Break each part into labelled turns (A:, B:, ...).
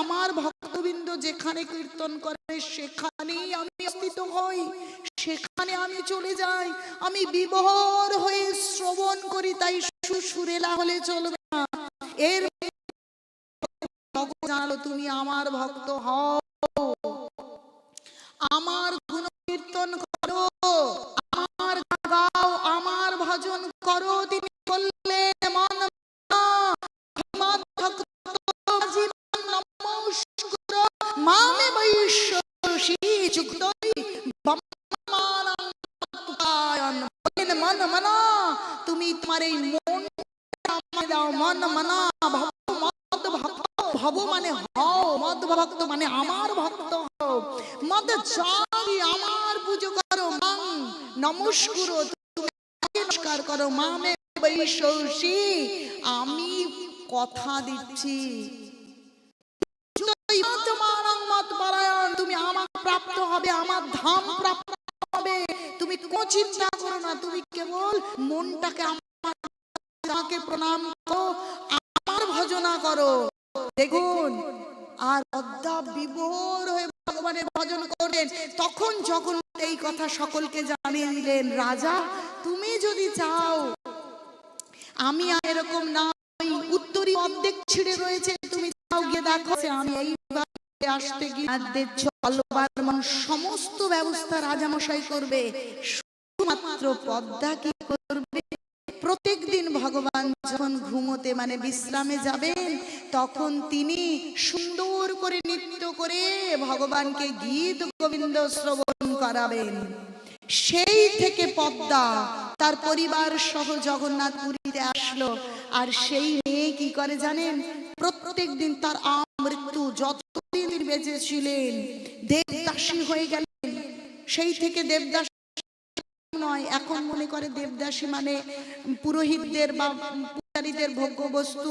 A: আমার ভক্তবৃন্দ যেখানে কীর্তন করে সেখানেই আমি অস্তিত হই সেখানে আমি চলে যাই আমি বিভোর হয়ে শ্রবণ করি তাই সুরেলা হলে চলবে না এর জানালো তুমি আমার ভক্ত হও আমার গুণ কীর্তন করো আমার গাও আমার ভজন করো তিনি মামে বৈশ্বী যুক্তই মন মনা তুমি তোমার এই মন দাও মনা ভক্ত মদ ভক্ত ভব মানে হও মদ ভক্ত মানে আমার ভক্ত হও মদ চারি আমার পুজো করো মাং নমস্কুর নমস্কার করো মামে বৈশ্বী আমি কথা দিচ্ছি তুমি আমার প্রাপ্ত হবে আমার ধাম প্রাপ্ত হবে তুমি কোনো চিন্তা করো না তুমি কেবল মনটাকে আমাকে প্রণাম করো আমার ভজনা করো দেখুন আর পদ্মা বিভোর হয়ে ভগবানের ভজন করলেন তখন যখন এই কথা সকলকে জানিয়ে দিলেন রাজা তুমি যদি চাও আমি এরকম না উত্তরী অর্ধেক ছিঁড়ে রয়েছে তুমি দেখো আমি এইভাবে আসতে গিয়ে চলবার সমস্ত ব্যবস্থা রাজামশাই করবে শুধুমাত্র পদ্মা কি করবে প্রত্যেক দিন ভগবান যখন ঘুমোতে মানে বিশ্রামে যাবেন তখন তিনি সুন্দর করে নৃত্য করে ভগবানকে গীত গোবিন্দ শ্রবণ করাবেন সেই থেকে পদ্মা তার পরিবার সহ জগন্নাথ পুরীতে আসলো আর সেই মেয়ে কি করে জানেন প্রত্যেক দিন তার আমৃত্যু যতদিন বেঁচে ছিলেন দেবদাসী হয়ে গেলেন সেই থেকে দেবদাস নয় এখন মনে করে দেবদাসী মানে পুরোহিতদের বা পূজারীদের ভোগ্যবস্তু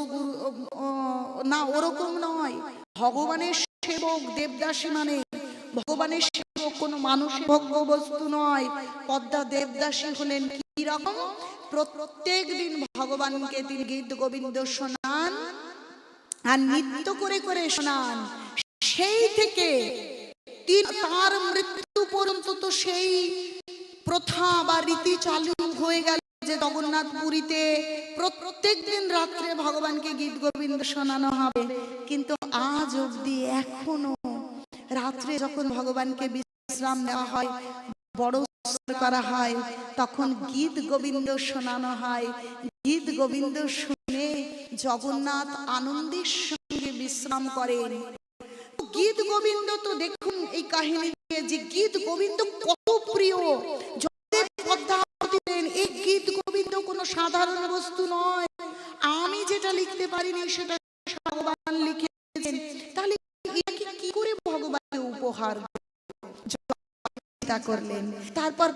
A: না ওরকম নয় ভগবানের সেবক দেবদাসী মানে ভগবানের সেবক কোনো ভোগ্য ভোগ্যবস্তু নয় পদ্মা দেবদাসী হলেন কি রকম প্রত্যেক দিন ভগবানকে তিনি গীত গোবিন্দ শোনান আর নিত্য করে করে শোনান সেই থেকে তার মৃত্যু পর্যন্ত তো সেই প্রথা বা রীতি চালু হয়ে গেল যে জগন্নাথ পুরীতে প্রত্যেক দিন রাত্রে ভগবানকে গীত গোবিন্দ শোনানো হবে কিন্তু আজ অব্দি এখনো রাত্রে যখন ভগবানকে বিশ্রাম দেওয়া হয় বড় করা হয় তখন গীত গোবিন্দ শোনানো হয় গীত গোবিন্দ জগন্নাথ আনন্দের সঙ্গে বিশ্রাম করেন গীত গোবিন্দ তো দেখুন এই কাহিনী যে গীত গোবিন্দ কত প্রিয় এই গীত গোবিন্দ কোনো সাধারণ বস্তু নয় আমি যেটা লিখতে পারিনি সেটা ভগবান লিখেছেন তাহলে কি করে ভগবানকে উপহার করলেন তারপর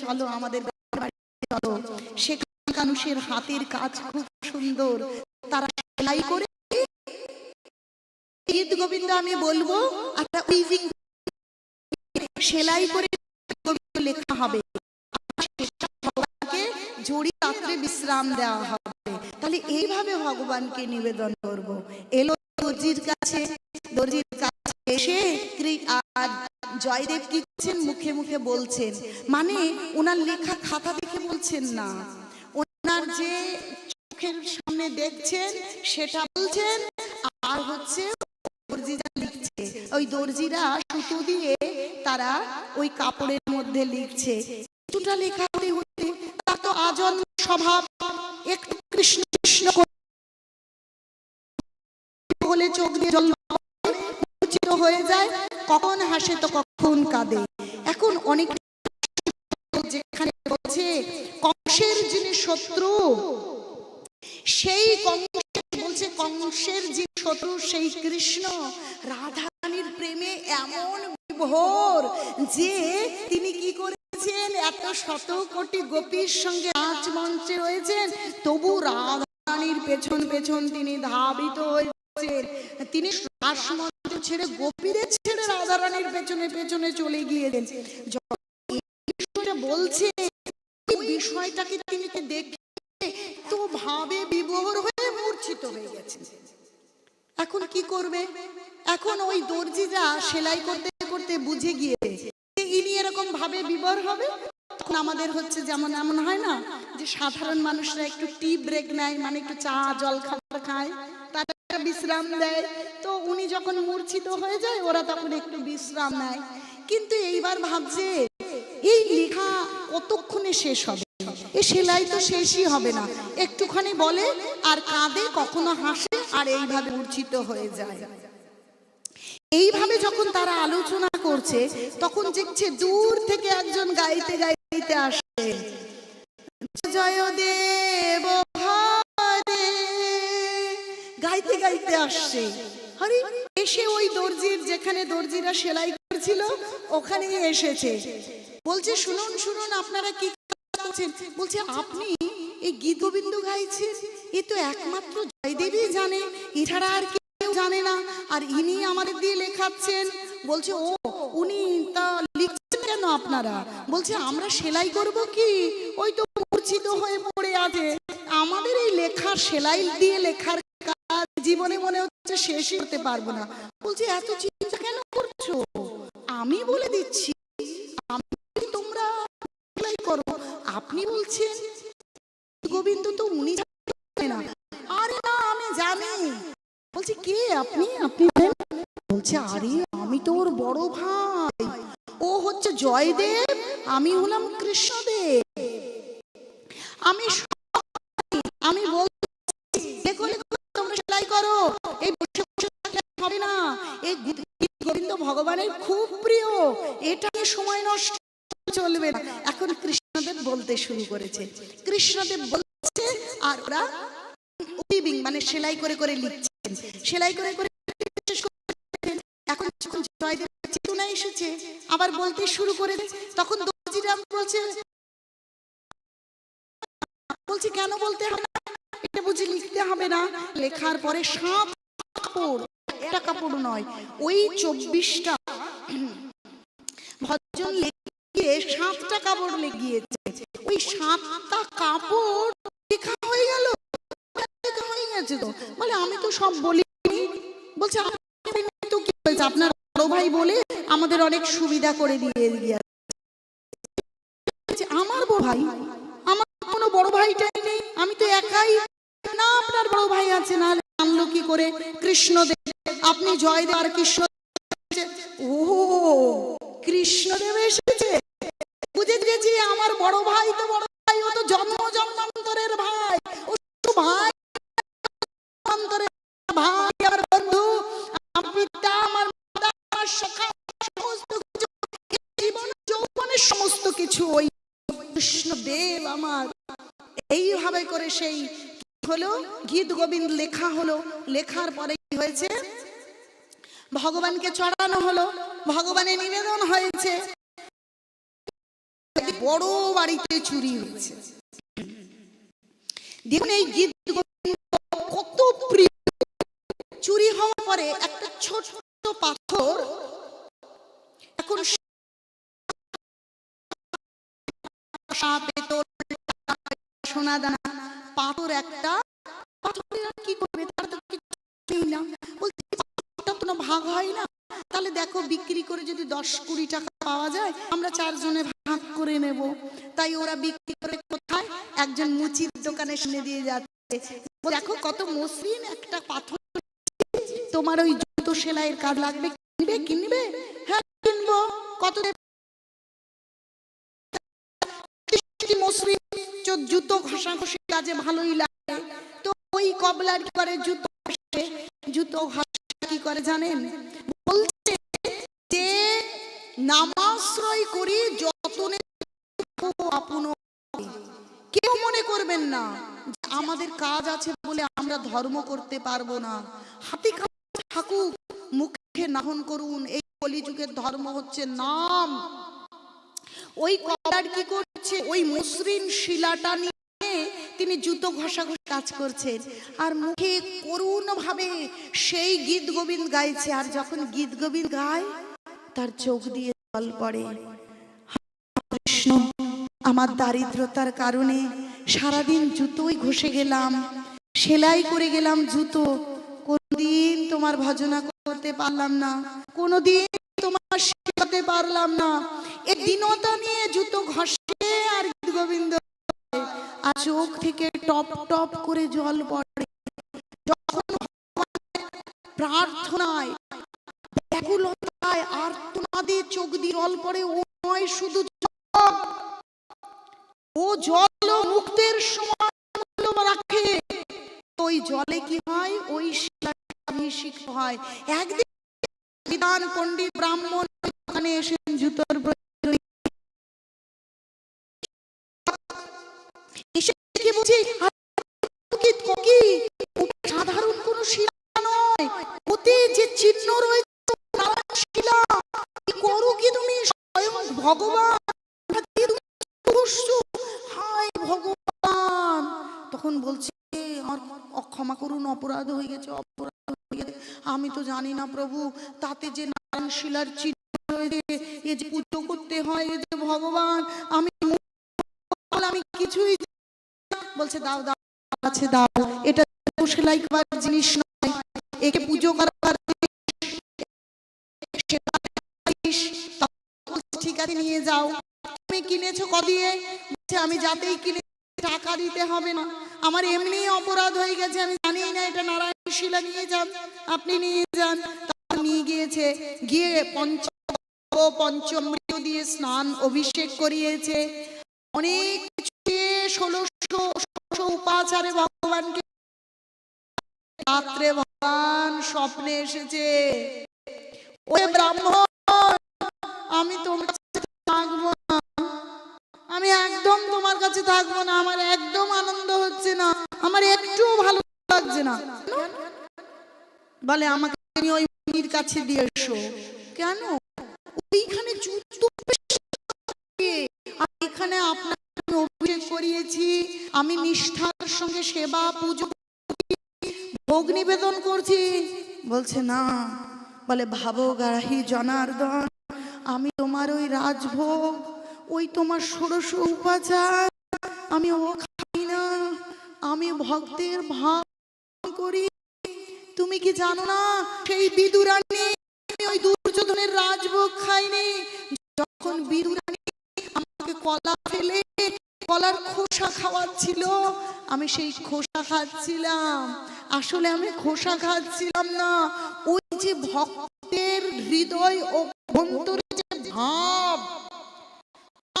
A: চলো আমাদের সেখানে মানুষের হাতের কাজ খুব সুন্দর তারা সেলাই করে ঈদ গোবিন্দ আমি বলবো একটা উইভিং সেলাই করে লেখা হবে ঝুড়ি রাত্রে বিশ্রাম দেওয়া হবে তাহলে এইভাবে ভগবানকে নিবেদন করব এলো দর্জির কাছে দর্জির কাছে এসে আর জয়দেব কি মুখে মুখে বলছেন মানে ওনার লেখা খাতা দেখে বলছেন না ওনার যে চোখের সামনে দেখছেন সেটা বলছেন আর হচ্ছে দর্জিরা লিখছে ওই দর্জিরা সুতো দিয়ে তারা ওই কাপড়ের মধ্যে লিখছে লেখা তো স্বভাব একটু কৃষ্ণ কৃষ্ণ চোখ দিয়ে জল উচিত হয়ে যায় কখন হাসে তো কখন কাঁদে এখন অনেক যেখানে বলছে শত্রু সেই বলছে কংসের যে শত্রু সেই কৃষ্ণ রাধারানীর প্রেমে এমন বিভোর যে তিনি কি করে এত শত কোটি গোপীর সঙ্গে রয়েছেন তবু পেছন পেছন তিনি ধাবিত হয়েছেন তিনি রাসমঞ্চ ছেড়ে গোপীদের ছেড়ে রাধারানীর পেছনে পেছনে চলে গিয়েছেন বলছে বিষয়টাকে তিনি দেখে তো ভাবে বিভোর হয়ে মূর্ছিত হয়ে গেছে এখন কি করবে এখন ওই দর্জিরা সেলাই করতে করতে বুঝে গিয়ে ইনি এরকম ভাবে বিবর হবে তখন আমাদের হচ্ছে যেমন এমন হয় না যে সাধারণ মানুষরা একটু টি ব্রেক নেয় মানে একটু চা জল খাবার খায় তারা বিশ্রাম দেয় তো উনি যখন মূর্ছিত হয়ে যায় ওরা তখন একটু বিশ্রাম নেয় কিন্তু এইবার ভাবছে কতক্ষণে শেষ হবে এ সেলাই তো শেষই হবে না একটুখানি বলে আর কাঁদে কখনো হাসে আর এইভাবে মূর্ছিত হয়ে যায় এইভাবে যখন তারা আলোচনা করছে তখন দেখছে দূর থেকে একজন গাইতে গাইতে আসে জয় দেব গাইতে গাইতে আসছে হরি এসে ওই দর্জির যেখানে দর্জিরা সেলাই বলেছিল ওখানেই এসেছে বলছে শুনুন শুনুন আপনারা কি করছেন বলছে আপনি এই গীত গোবিন্দ গাইছেন এ তো একমাত্র জয়দেবী জানে এছাড়া আর কেউ জানে না আর ইনি আমাদের দিয়ে লেখাচ্ছেন বলছে ও উনি তা লিখছেন কেন আপনারা বলছে আমরা সেলাই করব কি ওই তো মূর্ছিত হয়ে পড়ে আছে আমাদের এই লেখা সেলাই দিয়ে লেখার কাজ জীবনে মনে হচ্ছে শেষ করতে পারবো না বলছে এত চিন্তা কেন করছো আমি বলে দিচ্ছি আমি তোমরা করো আপনি বলছেন গোবিন্দ তো উনি না আরে না আমি জানি বলছি কে আপনি আপনি বলছে আরে আমি তো ওর বড় ভাই ও হচ্ছে জয়দেব আমি হলাম কৃষ্ণদেব আমি আমি বলছি দেখো তোমরা সেলাই করো এই বসে বসে হবে না এই ভগবানের খুব প্রিয় এটা সময় নষ্ট চলবে না এখন কৃষ্ণদেব বলতে শুরু করেছে কৃষ্ণদেব বলছে আর ওরা মানে সেলাই করে করে লিখছেন সেলাই করে করে এখন জয়দেব চেতনা এসেছে আবার বলতে শুরু করে তখন দর্জিরাম বলছে বলছি কেন বলতে হবে না এটা বুঝি লিখতে হবে না লেখার পরে সাপ কাপড় একটা কাপড় নয় ওই চব্বিশটা ভজন লেগে সাতটা কাপড় লেগিয়েছে ওই সাতটা কাপড় লেখা হয়ে গেল গেছে তো বলে আমি তো সব বলছে তো কি বলছে আপনার বড় ভাই বলে আমাদের অনেক সুবিধা করে দিয়ে আমার বড় ভাই আমার কোনো বড় ভাইটাই নেই আমি তো একাই না আপনার বড় ভাই আছে না জানলো কি করে কৃষ্ণদেব আপনি জয়দেব আর কৃষ্ণ ও কৃষ্ণদেব এসেছে বুঝে গেছি আমার বড় ভাই তো বড় ভাই ও তো জন্ম জন্মান্তরের ভাই ও ভাই ভাই আমার বন্ধু আমার পিতা আমার মাতা আমার সখা সমস্ত কিছু জীবন যৌবনের সমস্ত কিছু ওই কৃষ্ণদেব আমার এইভাবে করে সেই হলো গীত গোবিন্দ লেখা হলো লেখার পরে কি হয়েছে ভগবানকে চড়ানো হলো ভগবানের নিবেদন হয়েছে বড় বাড়িতে চুরি হয়েছে দেখুন এই গীত কত চুরি হওয়ার পরে একটা ছোট পাথর এখন সোনা দানা পাথর একটা পাথর কি করবে তার তো কিছু না কোনো ভাগ হয় না তাহলে দেখো বিক্রি করে যদি দশ কুড়ি টাকা পাওয়া যায় আমরা চারজনে ভাগ করে নেব তাই ওরা বিক্রি করে কোথায় একজন মুচির দোকানে শুনে দিয়ে যাচ্ছে দেখো কত মসৃণ একটা পাথর তোমার ওই জুতো সেলাইয়ের কাজ লাগবে কিনবে কিনবে হ্যাঁ কিনবো কত মসৃণ জুতো ঘষাঘষি কাজে ভালোই লাগে তো ওই কবলার করে জুতো জুতো কি করে জানেন বলছে যে নামাশ্রয় করি যতনে আপন কেউ মনে করবেন না আমাদের কাজ আছে বলে আমরা ধর্ম করতে পারবো না হাতি থাকুক মুখে নাহন করুন এই কলিযুগের ধর্ম হচ্ছে নাম ওই কি করছে ওই মসৃণ শিলাটা নিয়ে তিনি জুতো ঘষাঘষি কাজ করছেন আর মুখে করুণভাবে সেই গীত গোবিন্দ গাইছে আর যখন গীত গোবিন্দ গায় তার চোখ দিয়ে জল পড়ে কৃষ্ণ আমার দারিদ্রতার কারণে সারাদিন জুতোই ঘষে গেলাম সেলাই করে গেলাম জুতো কোনদিন তোমার ভজনা করতে পারলাম না কোনদিন তোমার শেখাতে পারলাম না এ দিনতা নিয়ে জুতো ঘষে আর গীত গোবিন্দ আর চোখ থেকে টপ টপ করে জল পড়ে যখন প্রার্থনায় ব্যাকুলতায় আর্তনাদে চোখ দিয়ে জল পড়ে ও নয় শুধু ও জল মুক্তের সময় রাখে ওই জলে কি হয় ওই অভিষিক্ত হয় একদিন বিধান পণ্ডিত ব্রাহ্মণ এসে জুতোর দেখে বুঝি কি সাধারণ কোন শিলা নয় ওতে যে চিহ্ন রয়েছে শিলা করো কি তুমি স্বয়ং ভগবান হায় ভগবান তখন বলছে আমার ক্ষমা করুন অপরাধ হয়ে গেছে অপরাধ হয়ে গেছে আমি তো জানি না প্রভু তাতে যে নারায়ণ শিলার চিহ্ন রয়েছে এ যে পুজো করতে হয় এ যে ভগবান আমি আমি কিছুই বলছে দাও দাও আছে দাও এটা সেলাই করার জিনিস নয় একে পুজো করার ঠিক আছে নিয়ে যাও তুমি কিনেছো কদিয়ে আমি যাতেই কিনে টাকা দিতে হবে না আমার এমনি অপরাধ হয়ে গেছে আমি জানি না এটা নারায়ণ শিলা নিয়ে যান আপনি নিয়ে যান নিয়ে গিয়েছে গিয়ে পঞ্চ পঞ্চমৃত দিয়ে স্নান অভিষেক করিয়েছে অনেক ষোলো উপাচারে ভগবানকে রাত্রে ভগবান স্বপ্নে এসেছে ব্রাহ্মণ আমি তোমার কাছে থাকবো আমি একদম তোমার কাছে থাকবো না আমার একদম আনন্দ হচ্ছে না আমার একটু ভালো লাগছে না বলে আমাকে তুমি ওই মুনির কাছে দিয়ে এসো কেন ওইখানে দাঁড়িয়েছি আমি নিষ্ঠার সঙ্গে সেবা পুজো ভোগ নিবেদন করছি বলছে না বলে ভাবো গারাহি জনার্দন আমি তোমার ওই রাজভোগ ওই তোমার ষোড়শ উপাচার আমি ও খাই না আমি ভক্তের ভাব করি তুমি কি জানো না সেই বিদুরানী ওই দুর্যোধনের রাজভোগ খাইনি যখন বিদুরানি আমাকে কলা ফেলে কলার খোসা খাওয়াচ্ছিল আমি সেই খোসা খাচ্ছিলাম আসলে আমি খোসা খাচ্ছিলাম না ওই যে ভক্তের হৃদয় ও ভন্তরে যে ভাব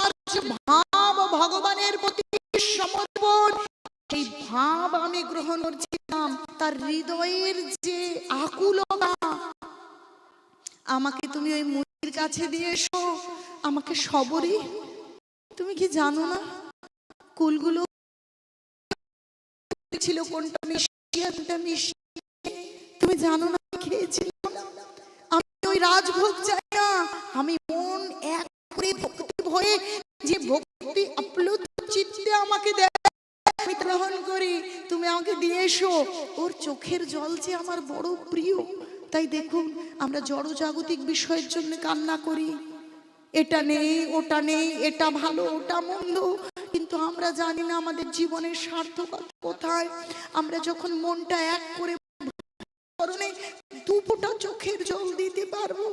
A: আর যে ভাব ভগবানের প্রতি সমর্পণ সেই ভাব আমি গ্রহণ করছিলাম তার হৃদয়ের যে আকুলতা আমাকে তুমি ওই মুনির কাছে দিয়ে এসো আমাকে সবরই তুমি কি জানো না কুলগুলো ছিল কোনটা মিষ্টি মিষ্টি তুমি জানো না খেয়েছিলাম আমি ওই রাজভোগ চাই না আমি মন এক করে ভক্তি যে ভক্তি আপ্লুত চিত্তে আমাকে দেয় গ্রহণ করি তুমি আমাকে দিয়ে এসো ওর চোখের জল যে আমার বড় প্রিয় তাই দেখুন আমরা জড়জাগতিক বিষয়ের জন্য কান্না করি এটা নেই ওটা নেই এটা ভালো ওটা মন্দ কিন্তু আমরা জানি না আমাদের জীবনের সার্থকতা কোথায় আমরা যখন মনটা এক করে দুপোটা চোখের জল দিতে পারবো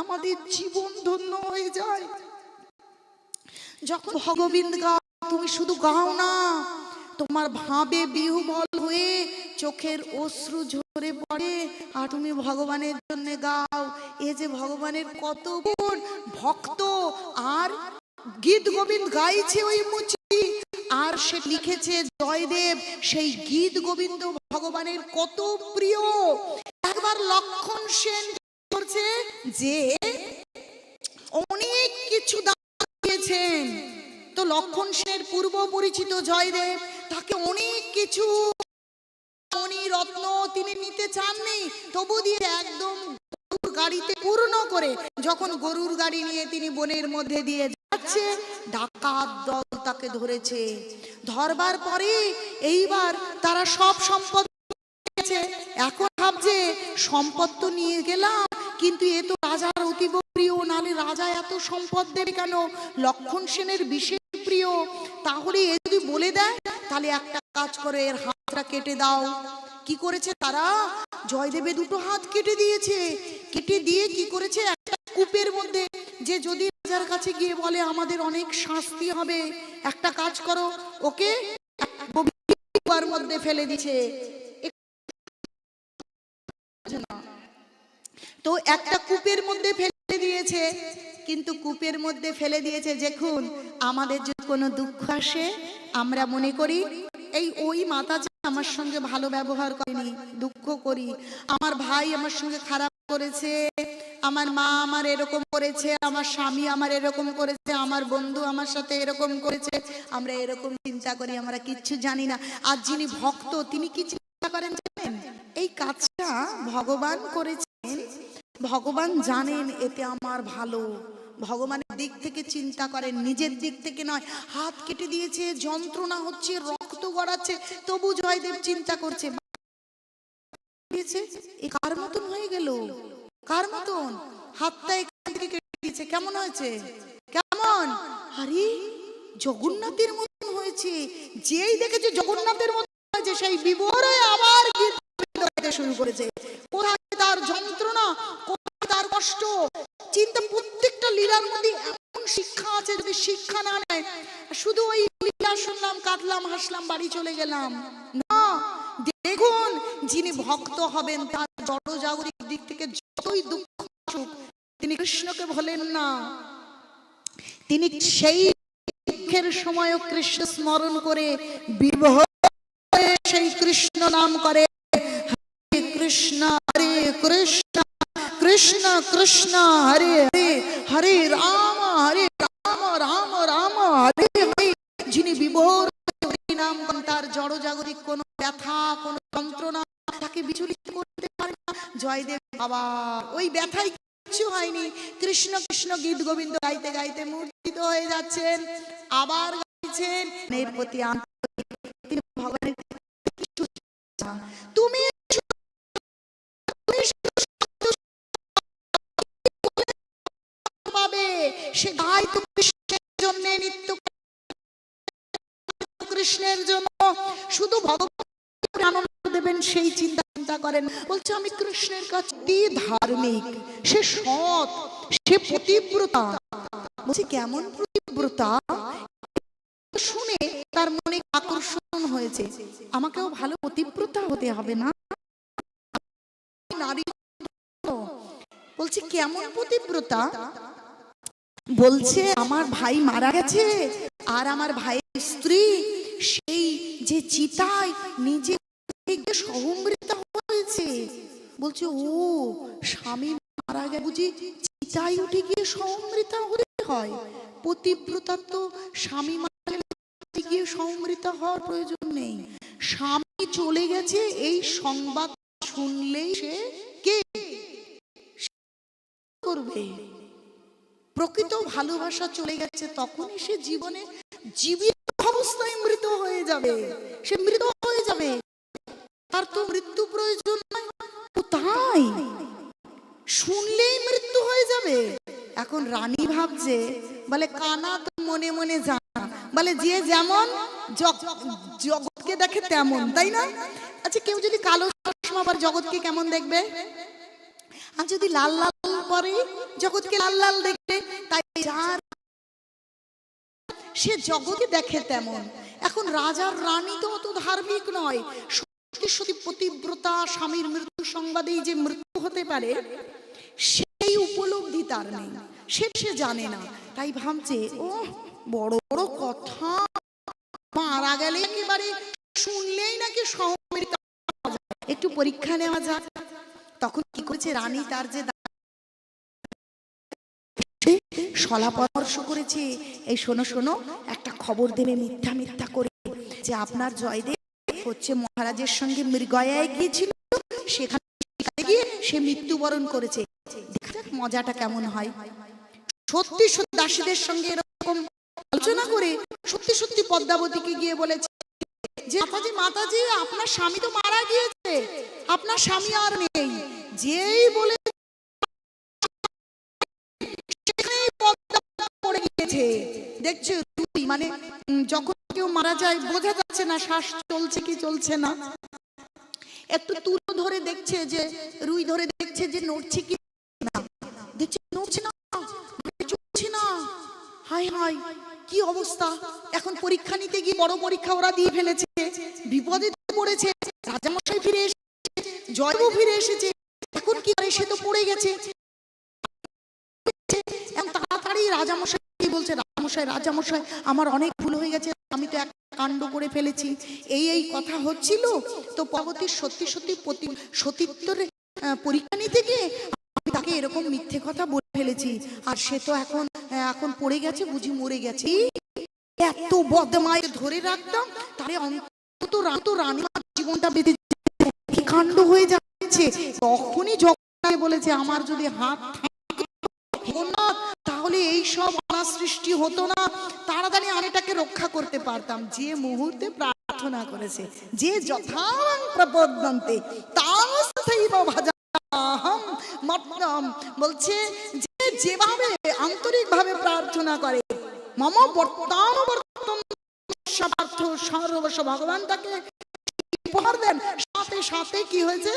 A: আমাদের জীবন ধন্য হয়ে যায় যখন ভগবিন্দ গাও তুমি শুধু গাও না তোমার ভাবে বিহুবল হয়ে চোখের অশ্রু ঝরে পড়ে আর তুমি ভগবানের জন্য গাও এ যে ভগবানের কত গুণ ভক্ত আর গীত গোবিন্দ গাইছে ওই মুচি আর সে লিখেছে জয়দেব সেই গীত গোবিন্দ ভগবানের কত প্রিয় একবার লক্ষণ সেন করছে যে অনেক কিছু দিয়েছেন তো লক্ষণ সেনের পূর্ব পরিচিত জয়দেব তাকে অনেক কিছু রত্ন তিনি নিতে চাননি তবু দিয়ে একদম গাড়িতে পূর্ণ করে যখন গরুর গাড়ি নিয়ে তিনি বনের মধ্যে দিয়ে যাচ্ছে ডাকাত দল তাকে ধরেছে ধরবার পরে এইবার তারা সব সম্পদ এখন ভাবছে সম্পদ তো নিয়ে গেলাম কিন্তু এ তো রাজার অতি প্রিয় নালে রাজা এত সম্পদ দেবে কেন লক্ষণ সেনের বিশেষ প্রিয় তাহলে এ যদি বলে দেয় তাহলে একটা কাজ করে এর হাতটা কেটে দাও কি করেছে তারা জয়দেবে দুটো হাত কেটে দিয়েছে কেটে দিয়ে কি করেছে একটা কূপের মধ্যে যে যদি রাজার কাছে গিয়ে বলে আমাদের অনেক শাস্তি হবে একটা কাজ করো ওকে মধ্যে ফেলে দিছে তো একটা কূপের মধ্যে ফেলে দিয়েছে কিন্তু কূপের মধ্যে ফেলে দিয়েছে দেখুন আমাদের যদি কোনো দুঃখ আসে আমরা মনে করি এই ওই মাতা আমার সঙ্গে ভালো ব্যবহার করেনি দুঃখ করি আমার ভাই আমার সঙ্গে খারাপ করেছে আমার মা আমার এরকম করেছে আমার স্বামী আমার এরকম করেছে আমার বন্ধু আমার সাথে এরকম করেছে আমরা এরকম চিন্তা করি আমরা কিচ্ছু জানি না আর যিনি ভক্ত তিনি কি চিন্তা করেন জানেন এই কাজটা ভগবান করেছেন ভগবান জানেন এতে আমার ভালো ভগবানের দিক থেকে চিন্তা করেন নিজের দিক থেকে নয় হাত কেটে দিয়েছে যন্ত্রণা হচ্ছে কষ্ট গড়াচ্ছে তবু জয়দেব চিন্তা করছে কার মতন হয়ে গেল কার মতন হাতটা এখান থেকে কেটে দিয়েছে কেমন হয়েছে কেমন আরে জগন্নাথের মতন হয়েছে যেই দেখেছে জগন্নাথের মতন হয়েছে সেই বিবরে আবার শুরু করেছে কোথায় তার যন্ত্রণা কোথায় তার কষ্ট চিন্তা প্রত্যেকটা লীলার মধ্যে ভীষণ শিক্ষা আছে যদি শিক্ষা না নেয় শুধু ওই লীলা শুনলাম কাঁদলাম হাসলাম বাড়ি চলে গেলাম না দেখুন যিনি ভক্ত হবেন তার জড়জাগরিক দিক থেকে যতই দুঃখ আসুক তিনি কৃষ্ণকে ভোলেন না তিনি সেই দুঃখের সময়ও কৃষ্ণ স্মরণ করে বিবাহ সেই কৃষ্ণ নাম করে হরে কৃষ্ণ হরে কৃষ্ণ কৃষ্ণ কৃষ্ণ হরে হরে হরে রাম হরে রাম রাম রাম হরে হরে যিনি বিভোর নাম তার জড় জাগরিক কোন ব্যথা কোন যন্ত্রণা তাকে বিচলিত করতে পারে না জয়দেব বাবা ওই ব্যথাই কিছু হয়নি কৃষ্ণ কৃষ্ণ গীত গোবিন্দ গাইতে গাইতে মূর্তিত হয়ে যাচ্ছেন আবার গাইছেন তুমি হবে সে ভাই তুমি জন্য নিত্য কৃষ্ণের জন্য শুধু ভগবান আনন্দ দেবেন সেই চিন্তা চিন্তা করেন বলছে আমি কৃষ্ণের কাছে দিয়ে ধার্মিক সে সৎ সে প্রতিব্রতা বলছে কেমন প্রতিব্রতা শুনে তার মনে আকর্ষণ হয়েছে আমাকেও ভালো প্রতিব্রতা হতে হবে না নারী বলছি কেমন প্রতিব্রতা বলছে আমার ভাই মারা গেছে আর আমার ভাইয়ের স্ত্রী সেই যে চিতায় নিজে হয়েছে বলছে ও স্বামী মারা গেছে বুঝি চিতায় উঠে গিয়ে হতে হয় তো স্বামী মারা গেলে গিয়ে হওয়ার প্রয়োজন নেই স্বামী চলে গেছে এই সংবাদ শুনলেই সে কে করবে প্রকৃত ভালোবাসা চলে গেছে তখনই সে জীবনে জীবিত অবস্থায় মৃত হয়ে যাবে সে মৃত হয়ে যাবে তার তো মৃত্যু প্রয়োজন তাই শুনলেই মৃত্যু হয়ে যাবে এখন রানী ভাবছে বলে কানা তো মনে মনে জানা বলে যে যেমন জগৎকে দেখে তেমন তাই না আচ্ছা কেউ যদি কালো চশমা আবার জগৎকে কেমন দেখবে আর যদি লাল লাল পরে জগৎকে লাল লাল দেখে তাই যার সে জগতে দেখে তেমন এখন রাজার রানী তো অত ধার্মিক নয় স্বামীর মৃত্যু সংবাদেই যে মৃত্যু হতে পারে সেই উপলব্ধি তার নেই সে সে জানে না তাই ভাবছে ও বড় বড় কথা মারা গেলে একেবারে শুনলেই নাকি একটু পরীক্ষা নেওয়া যাক তখন কি করেছে রানী তার যে সলা পরামর্শ করেছি এই শোনো শোনো একটা খবর দেবে মিথ্যা মিথ্যা করে যে আপনার জয়দেব হচ্ছে মহারাজের সঙ্গে মৃগয়ায় গিয়েছিল সেখানে গিয়ে সে মৃত্যুবরণ করেছে মজাটা কেমন হয় সত্যি সত্যি দাসীদের সঙ্গে এরকম আলোচনা করে সত্যি সত্যি পদ্মাবতীকে গিয়ে বলেছে যে মাতাজি মাতাজি আপনার স্বামী তো মারা গিয়েছে আপনার স্বামী আর নেই যেই বলে পড়ে গিয়েছে দেখছে দুই মানে যখন কেউ মারা যায় বোঝা যাচ্ছে না শ্বাস চলছে কি চলছে না একটু তুলো ধরে দেখছে যে রুই ধরে দেখছে যে নড়ছে কি না দেখছে নড়ছে না মানে চলছে না হাই হাই কি অবস্থা এখন পরীক্ষা নিতে গিয়ে বড় পরীক্ষা ওরা দিয়ে ফেলেছে বিপদে পড়েছে রাজামশাই ফিরে এসেছে ফিরে এসেছে এখন কি করে সে তো পড়ে গেছে আরে রাজামশাই বলছে রাজামশাই রাজামশাই আমার অনেক ভুল হয়ে গেছে আমি তো এক কাণ্ড করে ফেলেছি এই এই কথা হচ্ছিল তো পরবর্তী সত্যি সত্যি প্রতি সতীত্বর পরীক্ষা নিতে গিয়ে আমি তাকে এরকম মিথ্যে কথা বলে ফেলেছি আর সে তো এখন এখন পড়ে গেছে বুঝি মরে গেছি এত বদমায় ধরে রাখতাম তারে অন্তত রাত রানীমার জীবনটা বেঁধে কাণ্ড হয়ে যাচ্ছে তখনই যখন বলেছে আমার যদি হাত থাকে তাহলে এই সব অনা সৃষ্টি হতো না তাড়াতাড়ি আমি আমিটাকে রক্ষা করতে পারতাম যে মুহূর্তে প্রার্থনা করেছে যে যথাং বলছে যে যেভাবে আন্তরিকভাবে প্রার্থনা করে মম বর্তানুবর্তম সর্বস্ব ভগবান তাকে খাবার দেন সাথে সাথে কি হয়েছে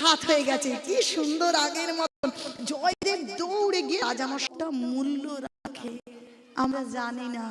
A: হাত হয়ে গেছে কি সুন্দর আগের মতন জয়দেব দৌড়ে গিয়ে রাজামশটা মূল্য রাখে আমরা জানি না